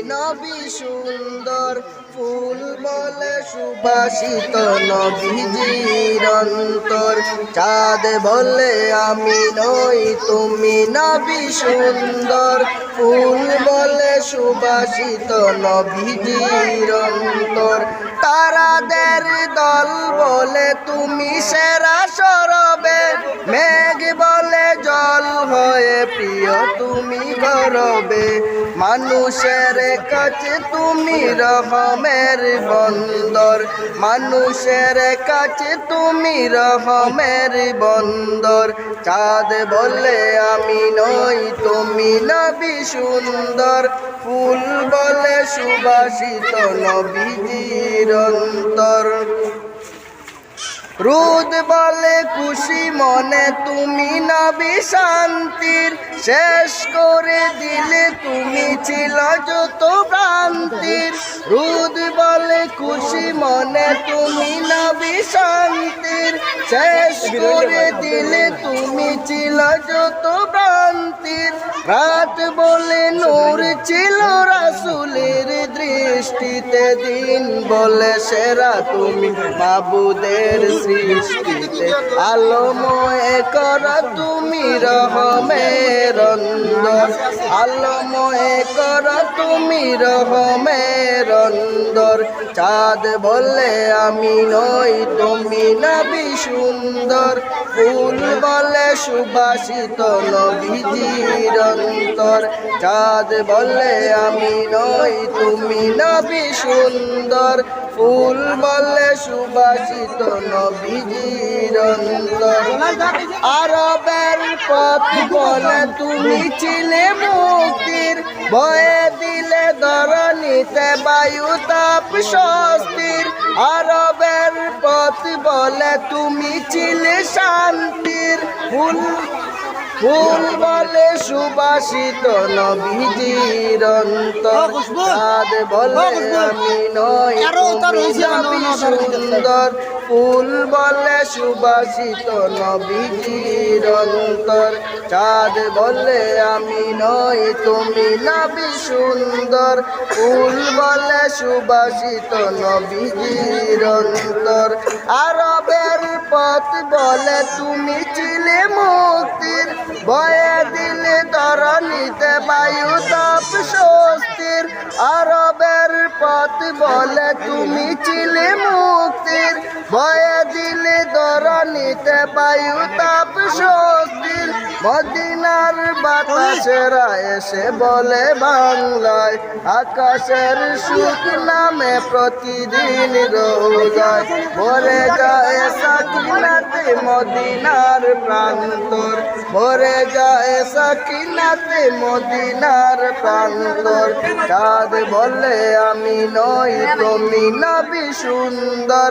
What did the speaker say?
নবী সুন্দর ফুল বলে সুবাসিত নবীজির অন্তর। চাঁদ বলে আমি নই, তুমি নবী সুন্দর। ফুল বলে সুবাসিত নবীজির অন্তর। তারাদের দল বলে তুমি সেরা সরবে। হয়ে প্রিয়, তুমি গরবে। মানুষের কাছে তুমি রহমের বন্দর। মানুষের কাছে তুমি রহমের বন্দর। চাঁদ বলে আমি নই, তুমি নবী সুন্দর। ফুল বলে সুবাসিত নবীজির অন্তর। রোদ বলে খুশি মনে, তুমি নবী শান্তির শেষ করে দিলে তুমি ছিল যত ভ্রান্তির। রোদ বলে খুশি মনে, তুমি নবী শান্তির শেষ করে দিলে তুমি ছিল যত ভ্রান্তির। রাত বলে নূর ছিল রাসুলের দৃষ্টিতে দিন বলে সেরা তুমি। বাবুদের সৃষ্টিতে আলোময় কর তুমি রহমের আলোময় কর তুমি রহমের অন্দর। চাঁদ বলে আমি নই, তুমি নবী সুন্দর ফুল বলে সুবাসিত নবীজির অন্তর। চাঁদ বলে আমি নই, তুমি নবী সুন্দর ফুল বলে সুবাসিত নবীজির আরবের পথ বলে তুমি ছিলে মুক্তির ভয়ে দিলে ধরণীতে বায়ু তাপ স্বস্তির। আরবের পথ বলে তুমি ছিলে শান্তির, ফুল ফুল বলে সুবাসিত নবীজির অন্তর বলে আমি নয় সুন্দর ফুল বলে সুবাসিত নবীজির অন্তর। চাঁদ বলে আমি নই, তুমি নাবি সুন্দর। ফুল বলে, সুবাসিত নবীজির অন্তর। আরবের পথ বলে, তুমি ছিলে মুক্তির। ভয়ে দিলে ধরণীতে বায়ু তাপ স্বস্তির। আরবের পথ বলে, তুমি ছিলে মুক্তির। ভয়ে দিলে বায়ু তাপ স্বস্তির মদিনার বাতাসেরা এসে বলে বাংলায়, আকাশের সুখ নামে প্রতিদিন রোজায়। ভরে যায় সাকিনাতে মদিনার প্রান্তর। ভরে যায় সাকিনাতে মদিনার প্রান্তর। চাঁদ বলে, আমি নই তুমি নবী সুন্দর।